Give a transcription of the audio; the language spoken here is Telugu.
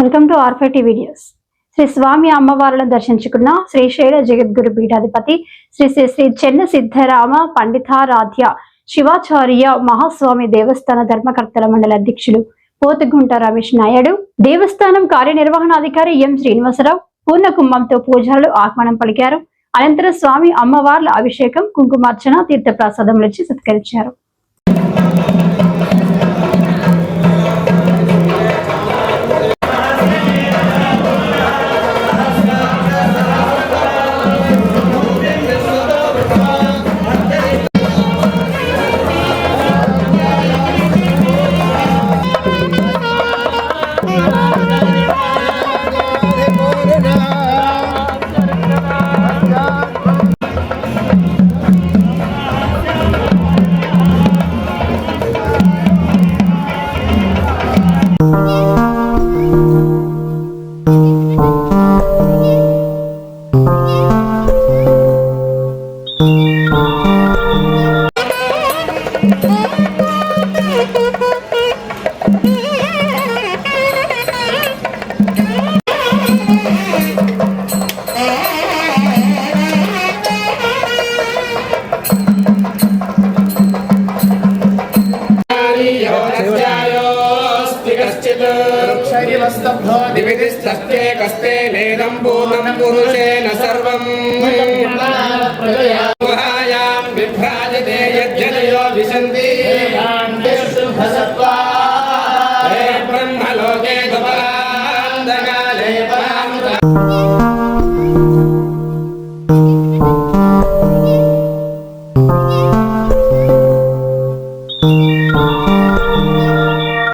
వెల్కమ్ టు ఆర్ఫైటీ వీడియోస్ శ్రీ స్వామి అమ్మవారులను దర్శించుకున్న శ్రీశైల జగద్గురు పీఠాధిపతి శ్రీ శ్రీ శ్రీ చెన్న సిద్ధరామ పండితారాధ్య శివాచార్య మహాస్వామి దేవస్థాన ధర్మకర్తల మండలి అధ్యక్షులు పోతుగుంట రమేష్ నాయుడు దేవస్థానం కార్యనిర్వహణాధికారి ఎం శ్రీనివాసరావు పూర్ణ కుంభంతో పూజలు ఆహ్వానం పలికారు. అనంతరం స్వామి అమ్మవార్ల అభిషేకం కుంకుమార్చన తీర్థప్రసాదములిచ్చి సత్కరించారు. కశ్చిత్. శరీరస్తబ్ధో దివిదిష్టస్తే కస్తే నేదం పూర్ణం పురుషేణ సర్వం. గుహాయాం విభ్రాజతే యజ్జనయో విశంతి బ్రహ్మలోకే గోపాంతకాలే పరాముత